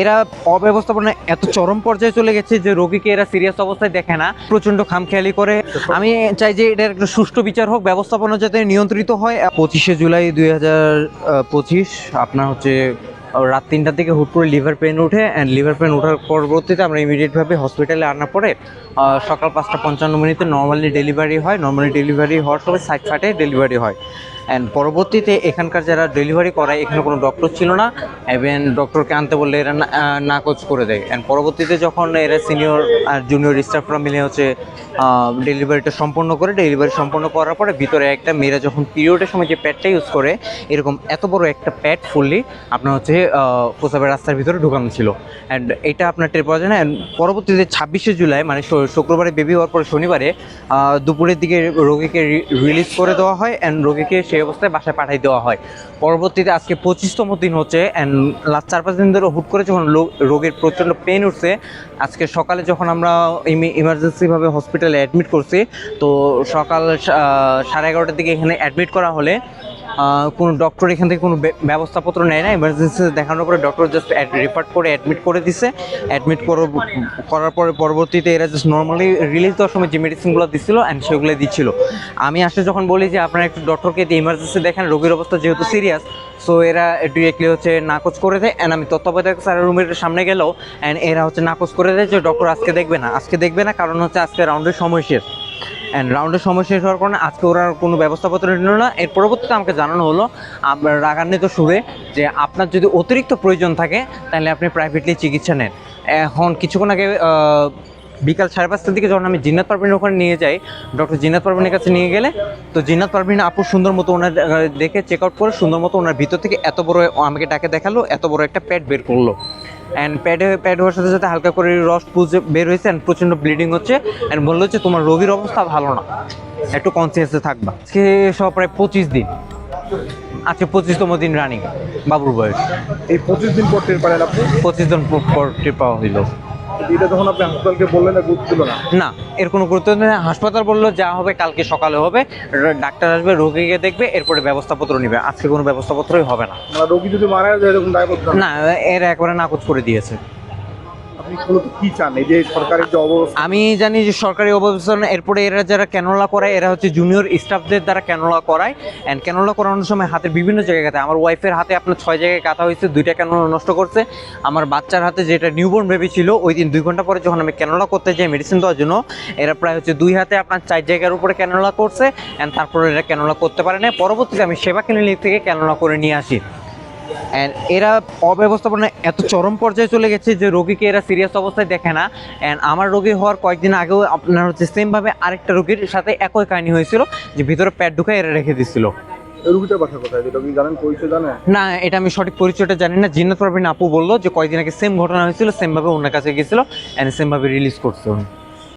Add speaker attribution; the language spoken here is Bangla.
Speaker 1: এরা অব্যবস্থাপনা এত চরম পর্যায়ে চলে গেছে যে রোগীকে এরা সিরিয়াস অবস্থায় দেখে না প্রচণ্ড খামখেয়ালি করে। আমি চাই যে এটার একটা সুষ্ঠু বিচার হোক, ব্যবস্থাপনা যাতে নিয়ন্ত্রিত হয়। পঁচিশে জুলাই দুই হাজার পঁচিশ, আপনার হচ্ছে রাত তিনটার দিকে হুট করে লিভার পেন উঠে অ্যান্ড লিভার পেন ওঠার পরবর্তীতে আমরা ইমিডিয়েটভাবে হসপিটালে আনার পরে সকাল পাঁচটা পঞ্চান্ন মিনিটে নর্মালি ডেলিভারি হয়। নর্মালি ডেলিভারি হওয়ার সময় সাইড ফাটে ডেলিভারি হয়। অ্যান্ড পরবর্তীতে এখানকার যারা ডেলিভারি করায় এখানে কোনো ডক্টর ছিল না। এবং ডক্টরকে আনতে বললে এরা নাকচ করে দেয়। অ্যান্ড পরবর্তীতে যখন এরা সিনিয়র আর জুনিয়র স্টাফরা মিলে হচ্ছে ডেলিভারিটা সম্পন্ন করে ডেলিভারি সম্পন্ন করার পরে ভিতরে একটা মেয়েরা যখন পিরিয়ডের সময় যে প্যাডটা ইউজ করে এরকম এত বড় একটা প্যাড ফুললি আপনার হচ্ছে আহ, প্রস্রাবের রাস্তার ভিতরে ঢুকানো ছিল। অ্যান্ড এটা আপনার টের পাওয়া যায় না। And পরবর্তীতে ছাব্বিশে জুলাই মানে শুক্রবারে বেবি হওয়ার পরে শনিবারে দুপুরের দিকে রোগীকে রিলিজ করে দেওয়া হয়। অ্যান্ড রোগীকে সেই অবস্থায় বাসায় পাঠিয়ে দেওয়া হয়। পরবর্তীতে আজকে পঁচিশতম দিন হচ্ছে অ্যান্ড লাস্ট চার পাঁচ দিন ধরে হুট করে যখন রোগের প্রচণ্ড পেন উঠছে, আজকে সকালে যখন আমরা ইমার্জেন্সিভাবে হসপিটালে অ্যাডমিট করছি, তো সকাল সাড়ে এগারোটার দিকে এখানে অ্যাডমিট করা হলে কোনো ডক্টর এখান থেকে কোনো ব্যবস্থাপত্র নেয় না এমার্জেন্সি দেখানোর পরে ডক্টর জাস্ট রেফার করে অ্যাডমিট করে দিছে। অ্যাডমিট করার পরে পরবর্তীতে এরা জাস্ট নর্মালি রিলিজ দেওয়ার সময় যে মেডিসিনগুলো দিচ্ছিল অ্যান্ড সেগুলো দিচ্ছিল। আমি আসলে যখন বলি যে আপনারা একটু ডক্টরকে দিয়ে ইমার্জেন্সি দেখেন, রোগীর অবস্থা যেহেতু সিরিয়াস সো এরা ডিরেক্টলি হচ্ছে নাকচ করে দেয়। অ্যান্ড আমি তত্ত্বাবধায়ক স্যারের রুমের সামনে গেলেও অ্যান্ড এরা হচ্ছে নাকচ করে দেয় যে ডক্টর আজকে দেখবে না, আজকে দেখবে না, কারণ হচ্ছে আজকে রাউন্ডের সময় শেষ। অ্যান্ড রাউন্ডের সময় শেষ হওয়ার কারণে আজকে ওরা কোনো ব্যবস্থাপত্র নিল না। এর পরবর্তীতে আমাকে জানানো হলো রাগান্বিত সুরে যে আপনার যদি অতিরিক্ত প্রয়োজন থাকে, তাহলে আপনি প্রাইভেটলি চিকিৎসা নেন। এখন কিছুক্ষণ আগে বিকাল সাড়ে পাঁচটার দিকে যখন আমি জিন্নাত পারভিনের ওখানে নিয়ে যাই ডক্টর জিন্নাত পারভিনের কাছে নিয়ে গেলে, তো জিন্নাত পারভিন আপু সুন্দর মতো ওনার দেখে চেক আউট করে সুন্দর মতো ওনার ভিতর থেকে এত বড় আমাকে ডাকে দেখাল, এত বড় একটা প্যাড বের করল। অ্যান্ড প্যাডে প্যাড হওয়ার সাথে সাথে হালকা করে রস পুজো বের হয়েছে অ্যান্ড প্রচণ্ড ব্লিডিং হচ্ছে অ্যান্ড বলল যে তোমার রোগীর অবস্থা ভালো না। একটু কনসিয়াসে থাকবা। সে সব প্রায় পঁচিশ দিন। আজকে পঁচিশতম দিন রানিং বাবুর বয়স।
Speaker 2: এই পঁচিশ দিন পর টের পারেন আপনি?
Speaker 1: পঁচিশ দিন পর টের পাওয়া হইল।
Speaker 2: এটা যখন আপনি হাসপাতালকে বললেন না গুরুত্ব না।
Speaker 1: না এর কোনো গুরুত্ব নেই। হাসপাতাল বলল যা হবে কালকে সকালে হবে। ডাক্তার আসবে রোগীকে দেখবে এরপরে ব্যবস্থাপত্র নিবে। আজকে কোনো ব্যবস্থাপত্রই হবে না।
Speaker 2: মানে রোগী যদি মারা যায় এরকম না
Speaker 1: এর একবারে নাকচ করে দিয়েছে। আমি জানি যে সরকারি অবস্থান, এরপরে এরা যারা ক্যানোলা করায়, এরা হচ্ছে জুনিয়র স্টাফদের দ্বারা ক্যানোলা করায়। অ্যান্ড ক্যানোলা করানোর সময় হাতের বিভিন্ন জায়গায় কাতে আমার ওয়াইফের হাতে আপনার ছয় জায়গায় কাটা হয়েছে, দুইটা ক্যানোলা নষ্ট করছে। আমার বাচ্চার হাতে যেটা নিউবর্ন বেবি ছিল, ওই দিন দুই ঘণ্টা পরে যখন আমি ক্যানোলা করতে যাই মেডিসিন দেওয়ার জন্য, এরা প্রায় হচ্ছে দুই হাতে আপনার চার জায়গার উপরে ক্যানোলা করছে। অ্যান্ড তারপরে এরা ক্যানোলা করতে পারে না। পরবর্তীতে আমি সেবা ক্লিনিক থেকে ক্যানোলা করে নিয়ে আসি। অ্যান্ড এরা অব্যবস্থাপনা এত চরম পর্যায়ে চলে গেছে যে রোগীকে এরা সিরিয়াস অবস্থায় দেখে না। অ্যান্ড আমার রোগী হওয়ার কয়েকদিন আগেও আপনার হচ্ছে সেমভাবে আরেকটা রোগীর সাথে একই কাহিনী হয়েছিল যে ভিতরে প্যাড ঢুকে এরা রেখে দিচ্ছিল
Speaker 2: এই রুগীটার বাসা কোথায়? যেটা কি জানেন? পরিচয় জানেন
Speaker 1: না এটা আমি সঠিক পরিচয়টা জানি না। জিন্নাত পারভিন আপু বলল যে কয়েকদিন আগে সেম ঘটনা হয়েছিল সেমভাবে ওনার কাছে গেছিল অ্যান্ড সেমভাবে রিলিজ করছে। উনি